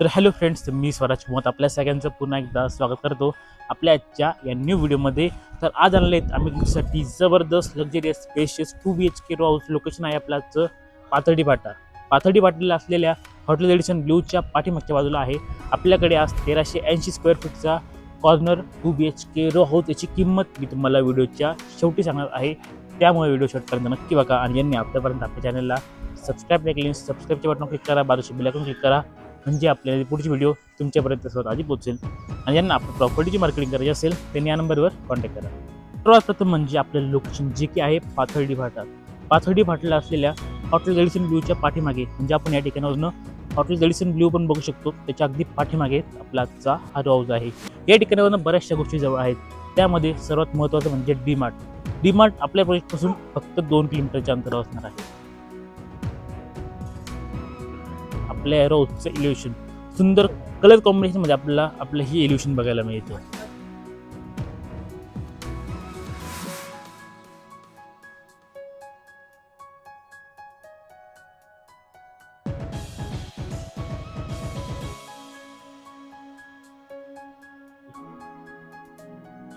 तर hello friends मी स्वराज कुमार आपल्या सगळ्यांचं पुन्हा एकदा स्वागत करतो आपल्या आजच्या या न्यू व्हिडिओमध्ये तर आज आणले आहेत आम्ही तुमच्यासाठी जबरदस्त luxurious spacious two B H K house location आहे आपल्याचं पाथर्डी पाटा पाथर्डी पाटीला असलेल्या हॉटेल एडिशन ब्लूच्या पाठीमागच्या बाजूला आहे. आपल्याकडे आज तेराशे ऐंशी square फूटचा corner two B H K row house याची किंमत मी तुम्हाला व्हिडिओच्या शेवटी सांगणार आहे. त्यामुळे व्हिडिओ शॉर्टपर्यंत नक्की बघा. आणि यांनी आपल्यापर्यंत आपल्या चॅनलला सबस्क्राईब नाही केली सबस्क्राईबचे बटन क्लिक करा. बाजूच्या बिलाकून क्लिक करा. म्हणजे आपल्याला पुढची व्हिडिओ तुमच्यापर्यंत सर्वात आधी पोहोचेल. आणि ज्यांना आपण प्रॉपर्टीची मार्केटिंग करायची असेल त्यांनी या नंबरवर कॉन्टॅक्ट करा. सर्वात प्रथम म्हणजे आपलं लोकेशन जे की आहे पाथर्डी भाटा. पाथर्डी फाटला असलेल्या हॉटेल एडिसन ब्ल्यूच्या पाठीमागे म्हणजे आपण या ठिकाणावरून हॉटेल एडिसन ब्ल्यू पण बघू शकतो. त्याच्या अगदी पाठीमागे आपला आजचा हा हाऊस आहे. या ठिकाणावरून बऱ्याचशा गोष्टी जवळ आहेत. त्यामध्ये सर्वात महत्त्वाचं म्हणजे डी मार्ट डी मार्ट आपल्या प्रोजेक्टपासून फक्त दोन किलोमीटरच्या अंतरावर असणार आहे. आपल्या रोजचं इल्युशन सुंदर कलर कॉम्बिनेशनमध्ये आपल्याला आपलं ही इल्युशन बघायला मिळतं.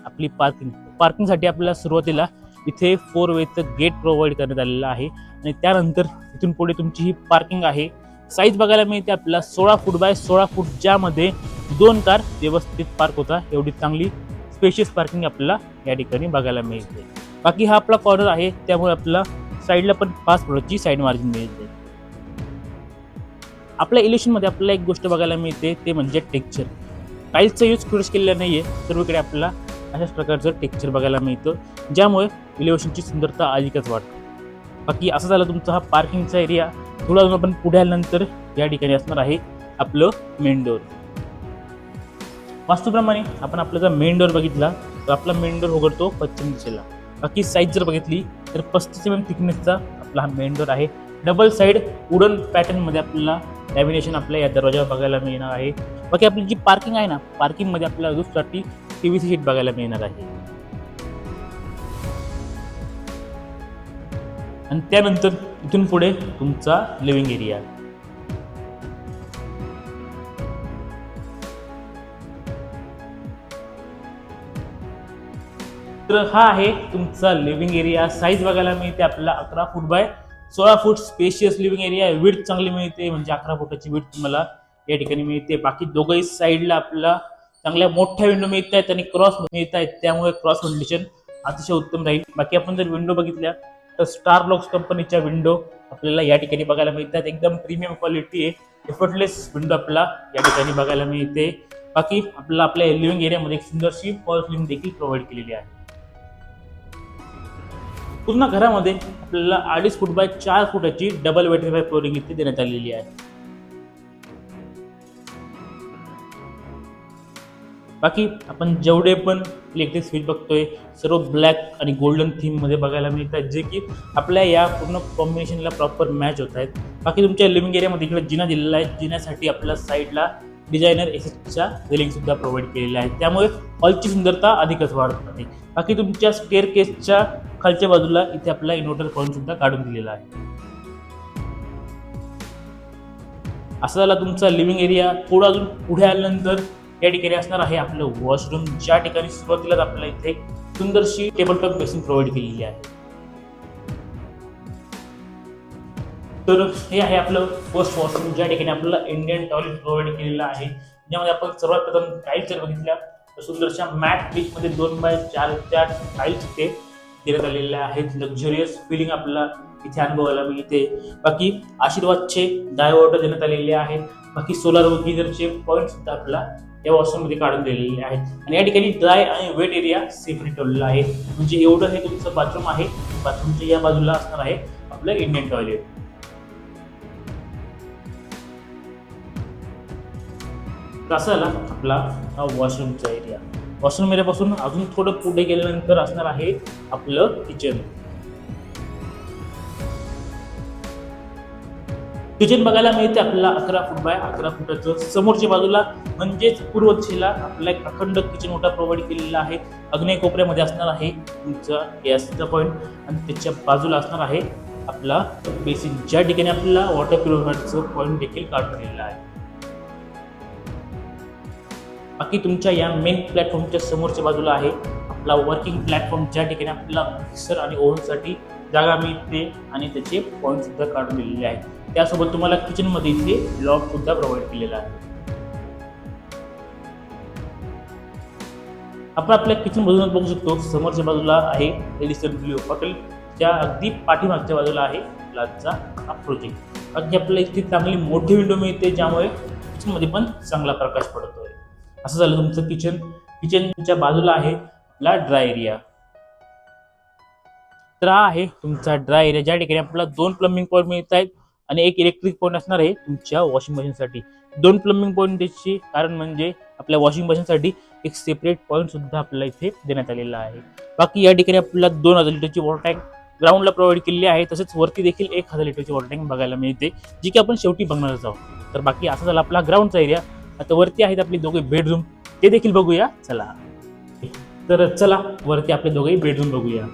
आपली पार्किंग पार्किंगसाठी आपल्याला सुरुवातीला इथे फोर वेचं गेट प्रोव्हाइड करण्यात आलेलं आहे. आणि त्यानंतर इथून पुढे तुमची ही पार्किंग आहे. साईज बघायला मिळते आपल्याला. सोळा फूट बाय सोळा फूट ज्यामध्ये दोन कार व्यवस्थित पार्क होता एवढी चांगली स्पेशियस पार्किंग आपल्याला या ठिकाणी बघायला मिळते. बाकी हा आपला कॉर्नर आहे. त्यामुळे आपल्याला साईडला पण पाच फुटाची साईड मार्जिन मिळते. आपल्या इलेक्शनमध्ये आपल्याला एक गोष्ट बघायला मिळते. ते म्हणजे टेक्चर टाईल्सचा यूज कुठेच केलेला नाही आहे सर्वीकडे आपल्याला अशाच प्रकारचं टेक्चर बघायला मिळतं. ज्यामुळे इलेव्हेशनची सुंदरता अधिकच वाटते बाकी असं झालं तुमचा हा पार्किंगचा एरिया थोडा अजून आपण पुढे आल्यानंतर या ठिकाणी असणार आहे आपलं मेन डोअर वास्तूप्रमाणे आपण आपला जर मेन डोअर बघितला तर आपला मेन डोअर उघडतो पश्चिम दिशेला. बाकी साईज जर बघितली तर पस्तीस एम एम थिकनेसचा आपला हा मेन डोअर आहे. डबल साईड वुडन पॅटर्नमध्ये आपल्याला लॅमिनेशन आपल्या या दरवाजावर बघायला मिळणार आहे. बाकी आपली जी पार्किंग आहे ना पार्किंगमध्ये आपल्याला रूफसाठी टी व्ही सी शीट बघायला मिळणार आहे. आणि त्यानंतर इथून पुढे तुमचा लिव्हिंग एरिया तर हा आहे तुमचा लिव्हिंग एरिया साईज बघायला मिळते आपल्याला अकरा फूट बाय सोळा foot spacious living area width चांगली मिळते म्हणजे अकरा फुटाची विड तुम्हाला या ठिकाणी मिळते. बाकी दोघंही साईडला आपल्याला चांगल्या मोठ्या विंडो मिळत आहेत आणि क्रॉस मिळत आहेत त्यामुळे क्रॉस व्हेंटिलेशन अतिशय उत्तम राहील. बाकी आपण जर विंडो बघितल्या तर स्टार ब्लॉक्स कंपनीच्या विंडो आपल्याला या ठिकाणी बघायला मिळतात. एकदम प्रीमियम क्वालिटी आहे. एफर्टलेस विंडो आपला या ठिकाणी बघायला मिळते. बाकी आपल्याला आपल्या लिव्हिंग एरियामध्ये एक सुंदरशी फॉल फिल्म देखील प्रोव्हाइड केलेली आहे. पूर्ण घरामध्ये आपल्याला अडीच फूट बाय चार फुटाची डबल वेटिफाय फ्लोरिंग इथे देण्यात आलेली आहे. बाकी आपण जेवढे पण इलेक्ट्रिक स्विच बघतोय सर्व ब्लॅक आणि गोल्डन थीममध्ये बघायला मिळतात जे की आपल्या या पूर्ण कॉम्बिनेशनला प्रॉपर मॅच होत आहेत. बाकी तुमच्या लिव्हिंग एरियामध्ये इकडे जिना दिलेला आहे. जिन्यासाठी आपल्या साईडला डिझायनर एसेसच्या रेलिंगसुद्धा प्रोव्हाइड केलेल्या आहेत. त्यामुळे हॉलची सुंदरता अधिकच वाढत आहे. बाकी तुमच्या स्टेअर केसच्या खालच्या बाजूला इथे आपला इन्व्हर्टर कॉलसुद्धा काढून दिलेला आहे. असा झाला तुमचा लिव्हिंग एरिया थोडा अजून पुढे आल्यानंतर या ठिकाणी असणार आहे आपलं वॉशरूम ज्या ठिकाणी सुरुवातीलाच आपल्याला इथे सुंदरशी टेबल टॉप बेसिन प्रोव्हाइड केलेली आहे. तर हे आहे आपलं फर्स्ट वॉशरूम ज्या ठिकाणी आपल्याला इंडियन टॉयलेट प्रोव्हाइड केलेलं आहे. ज्यामध्ये आपण सर्वात प्रथम टाईल्स जर बघितल्या तर सुंदरशा मॅटमध्ये दोन बाय चारच्या टाईल्स इथे देण्यात आलेल्या आहेत. लक्झरियस फिलिंग आपल्याला इथे अनुभवायला मिळते. बाकी आशीर्वादचे डायवॉटर देण्यात आलेले आहेत. बाकी सोलार वगैरेचे पॉईंट सुद्धा आपल्याला या वॉशरूममध्ये काढून दिलेले आहेत. आणि या ठिकाणी ड्राय आणि वेट एरिया सेपरेट ठेवलेला आहे. म्हणजे एवढं हे तुमचं बाथरूम आहे. बाथरूमच्या या बाजूला असणार आहे आपलं इंडियन टॉयलेट कसं आला आपला हा वॉशरूमचा एरिया वॉशरूम एरियापासून अजून थोडं पुढे गेल्यानंतर असणार आहे आपलं किचन किचन बघायला मिळते आपल्याला अकरा फूट बाय अकरा फुटाचं. समोरच्या बाजूला म्हणजेच पूर्व दिशेला आपला एक अखंड किचन ओटा प्रोव्हाइड केलेला आहे. अग्नेय कोपऱ्यामध्ये असणार आहे तुमचा गॅसचा पॉईंट आणि त्याच्या बाजूला असणार आहे आपला बेसिन ज्या ठिकाणी आपल्याला वॉटर प्युरिफायरचं पॉईंट देखील काढून दिलेला आहे. बाकी तुमच्या या मेन प्लॅटफॉर्मच्या समोरच्या बाजूला आहे आपला वर्किंग प्लॅटफॉर्म ज्या ठिकाणी आपल्याला मिक्सर आणि ओव्हनसाठी जागा मिळते आणि त्याचे पॉईंट सुद्धा काढून दिलेले आहेत. त्यासोबत तुम्हाला किचनमध्ये इथे लॉक सुद्धा प्रोव्हाइड केलेला आहे. आपण आपल्या किचन बघू शकतो समोरच्या बाजूला आहे एडिसन ब्ल्यू हॉटेल त्या अगदी पाठीमागच्या बाजूला आहे लाजचा हा प्रोजेक्ट अगदी आपल्याला इथे चांगली मोठी विंडो मिळते ज्यामुळे किचनमध्ये पण चांगला प्रकाश पडतोय. असं झालं तुमचं किचन किचनच्या बाजूला आहे आपला ड्राय एरिया तर हा आहे तुमचा ड्राय एरिया ज्या ठिकाणी आपल्याला दोन प्लंबिंग पॉईंट मिळत आहेत आणि एक इलेक्ट्रिक पॉईंट असणार आहे तुमच्या वॉशिंग मशीनसाठी दोन प्लंबिंग पॉईंट द्यायची कारण म्हणजे आपल्या वॉशिंग मशीनसाठी एक सेपरेट पॉईंट सुद्धा आपल्याला इथे देण्यात आलेला आहे. बाकी या ठिकाणी आपल्याला दोन हजार लिटरची वॉटर टँक ग्राउंडला प्रोव्हाइड केलेली आहे. तसेच वरती देखील एक हजार लिटरची वॉटर टँक बघायला मिळते जी की आपण शेवटी बघणारच आहोत. तर बाकी असा झाला आपला ग्राउंडचा एरिया आता वरती आहेत आपले दोघे बेडरूम ते देखील बघूया. चला. तर चला वरती आपले दोघेही बेडरूम बघूया.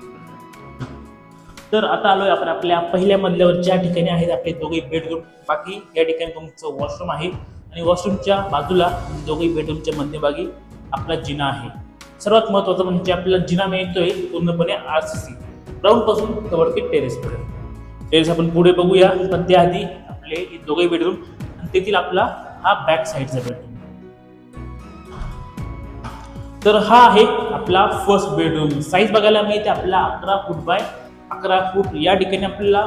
तर आता आलोय आपण आपल्या पहिल्या मजल्यावर. ज्या ठिकाणी आहेत आपले दोघे बेडरूम बाकी या ठिकाणी तुमचं वॉशरूम आहे. आणि वॉशरूमच्या बाजूला दोघे बेडरूमच्या मध्यभागी आपला जिना आहे. सर्वात महत्वाचं म्हणजे आपल्याला जिना मिळतोय पूर्णपणे आर सी सी ग्राउंडपासून वरती टेरेसपर्यंत टेरेस आपण पुढे बघूया. पण त्याआधी आपले हे दोघे बेडरूम आणि तेथील आपला हा बॅक साईडचा बेडरूम तर हा आहे आपला फर्स्ट बेडरूम साईज बघायला मिळते आपला अकरा फूट बाय अकरा फूट या ठिकाणी आपल्याला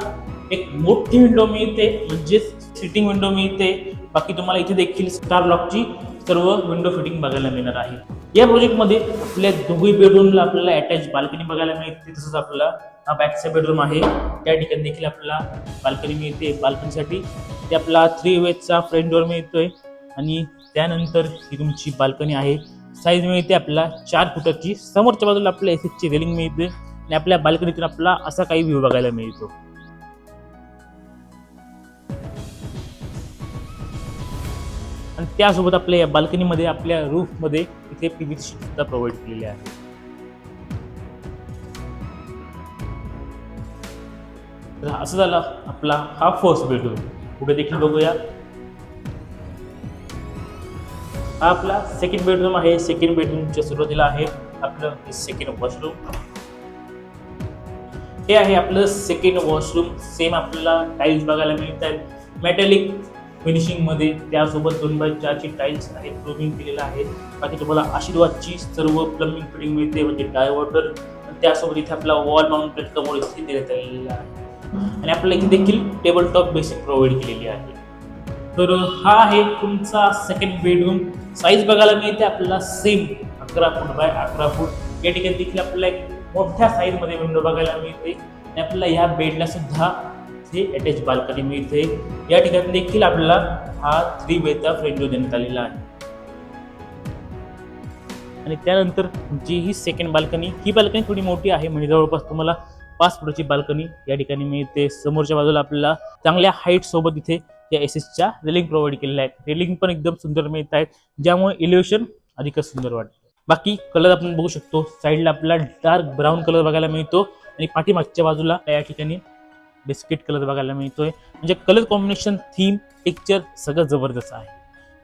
एक मोठी विंडो मिळते म्हणजेच सिटिंग विंडो मिळते. बाकी तुम्हाला इथे देखील स्टार लॉकची सर्व विंडो फिटिंग बघायला मिळणार आहे. या प्रोजेक्टमध्ये आपल्या दोघी बेडरूमला आपल्याला अटॅच बाल्कनी बघायला मिळते तसंच आपला हा बॅकचा बेडरूम आहे. त्या ठिकाणी देखील आपल्याला बाल्कनी मिळते बाल्कनीसाठी ते आपला थ्री वेजचा फ्रंट डोअर मिळतोय आणि त्यानंतर ही तुमची बाल्कनी आहे. साईज मिळते आपल्याला चार फुटाची. समोरच्या बाजूला आपल्या एस ची रेलिंग मिळते. आणि आपल्या बाल्कनीतून आपला असा काही व्ह्यू बघायला मिळतो. आणि त्यासोबत आपल्या या बाल्कनीमध्ये आपल्या रूफमध्ये इथे पीव्ही शीट सुद्धा प्रोव्हाइड केलेली आहे. तर असं झालं आपला हा फर्स्ट बेडरूम पुढे देखील बघूया. हा आपला सेकंड बेडरूम आहे. सेकंड बेडरूमच्या सुरुवातीला आहे आपलं सेकंड वॉशरूम हे आहे आपलं सेकंड वॉशरूम सेम आपल्याला टाईल्स बघायला मिळत आहेत मेटॅलिक फिनिशिंगमध्ये त्यासोबत दोन बाय चारची टाईल्स आहेत प्लमिंग केलेलं आहे. बाकी तुम्हाला आशीर्वादची सर्व प्लंबिंग फिटिंग मिळते म्हणजे डायवॉटर त्यासोबत इथे आपला वॉल माउंट प्लेट इथे देण्यात आलेला आहे. आणि आपल्याला इथे देखील टेबल टॉप बेसिक प्रोव्हाइड केलेली आहे. तर हा आहे तुमचा सेकंड बेडरूम साईज बघायला मिळते आपल्याला सेम अकरा फूट बाय अकरा फूट या ठिकाणी देखील आपल्याला एक मोठ्या साईजमध्ये विंडो बघायला मिळते. आणि आपल्याला ह्या बेडला सुद्धा इथे अटॅच बाल्कनी मिळते. या ठिकाणी देखील आपल्याला हा थ्री बेचा फ्रेंडो देण्यात आलेला आहे. आणि त्यानंतर तुमची ही सेकंड बाल्कनी ही बाल्कनी थोडी मोठी आहे. म्हणजे जवळपास तुम्हाला पाच फुटाची बाल्कनी या ठिकाणी मिळते. समोरच्या बाजूला आपल्याला चांगल्या हाईट सोबत इथे या एस एसच्या रेलिंग प्रोव्हाइड केलेल्या आहेत. रेलिंग पण एकदम सुंदर मिळत आहेत. ज्यामुळे इलेव्हेशन अधिकच सुंदर वाटतं. बाकी कलर आपण बघू शकतो. साईडला आपला डार्क ब्राऊन कलर बघायला मिळतो. आणि पाठीमागच्या बाजूला या ठिकाणी बिस्किट कलर बघायला मिळतोय. म्हणजे कलर कॉम्बिनेशन थीम पिक्चर सगळं जबरदस्त आहे.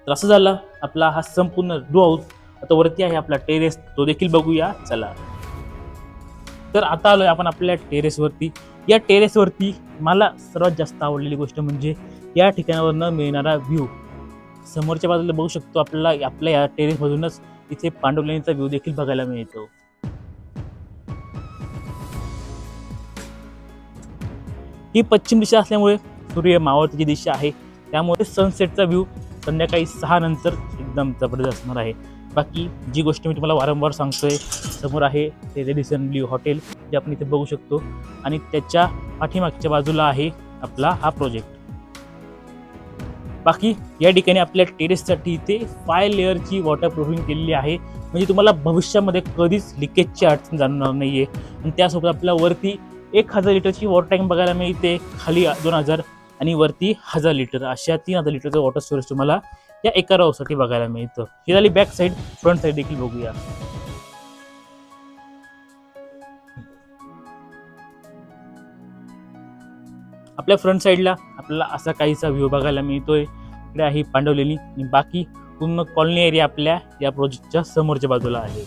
तर असं झालं आपला हा संपूर्ण रो हाऊस आता वरती आहे आपला टेरेस तो देखील बघूया. चला. तर आता आलोय आपण आपल्या टेरेसवरती या टेरेसवरती मला सर्वात जास्त आवडलेली गोष्ट म्हणजे या ठिकाणावरनं मिळणारा व्ह्यू समोरच्या बाजूला बघू शकतो आपल्याला आपल्या या टेरेसमधूनच इथे पांडवलेणीचा व्ह्यू देखील बघायला मिळतो. ही पश्चिम दिशा असल्यामुळे सूर्य मावळतीची दिशा आहे. त्यामुळे सनसेटचा व्ह्यू संध्याकाळी सहा नंतर एकदम जबरदस्त असणार आहे. बाकी जी गोष्ट मी तुम्हाला वारंवार सांगतोय समोर आहे ते रेडिसन ब्ल्यू हॉटेल जे आपण इथे बघू शकतो. आणि त्याच्या पाठीमागच्या बाजूला आहे आपला हा प्रोजेक्ट बाकी या ठिकाणी आपल्या टेरेससाठी इथे फाय लेअरची वॉटर प्रूफिंग केलेली आहे. म्हणजे तुम्हाला भविष्यामध्ये कधीच लिकेजची अडचण जाणवणार नाही आहे आणि त्यासोबत आपल्या वरती एक हजार लिटरची वॉटर टँक बघायला मिळते खाली दोन हजार आणि वरती हजार लिटर अशा तीन हजार लिटरचं वॉटर स्टोरेज तुम्हाला या एका रावसाठी बघायला मिळतं. ही झाली बॅक साईड फ्रंट साईड देखील बघूया. आपल्या फ्रंट साईडला आपल्याला असा काहीसा व्ह्यू बघायला मिळतोय. इकडे आहे पांडवलेली आणि बाकी पूर्ण कॉलनी एरिया आपल्या या प्रोजेक्टच्या समोरच्या बाजूला आहे.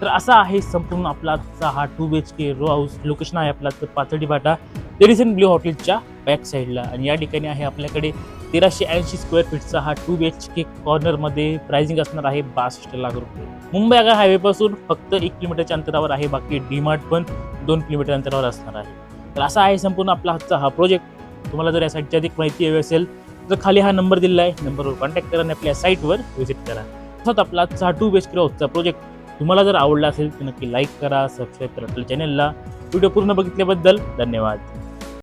तर असा आहे संपूर्ण आपला आजचा हा two B H K row house location आहे आपला तर भाटा बाटा टेरिसन ब्ल्यू हॉटेलच्या बॅक साईडला आणि या ठिकाणी आहे आपल्याकडे तेराशे ऐंशी स्क्वेअर फीटचा हा टू बी एच के कॉर्नरमध्ये प्राइसिंग असणार आहे बासष्ट लाख रुपये. मुंबई आगा हायवेपासून फक्त एक किलोमीटरच्या अंतरावर आहे बाकी डीमार्ट पण दोन किलोमीटर अंतरावर असणार आहे. तर असा आहे संपूर्ण आपला आजचा हा प्रोजेक्ट तुम्हाला जर या साईटची अधिक माहिती हवी असेल तर खाली हा नंबर दिलेला आहे. नंबरवर कॉन्टॅक्ट करा आणि आपल्या साईटवर व्हिजिट करा. तसंच आपला आजचा हा टू बी एच के हाऊसचा प्रोजेक्ट तुम्हाला जर आवडला असेल तर नक्की लाईक करा सबस्क्राईब करा आपल्या चॅनलला व्हिडिओ पूर्ण बघितल्याबद्दल धन्यवाद.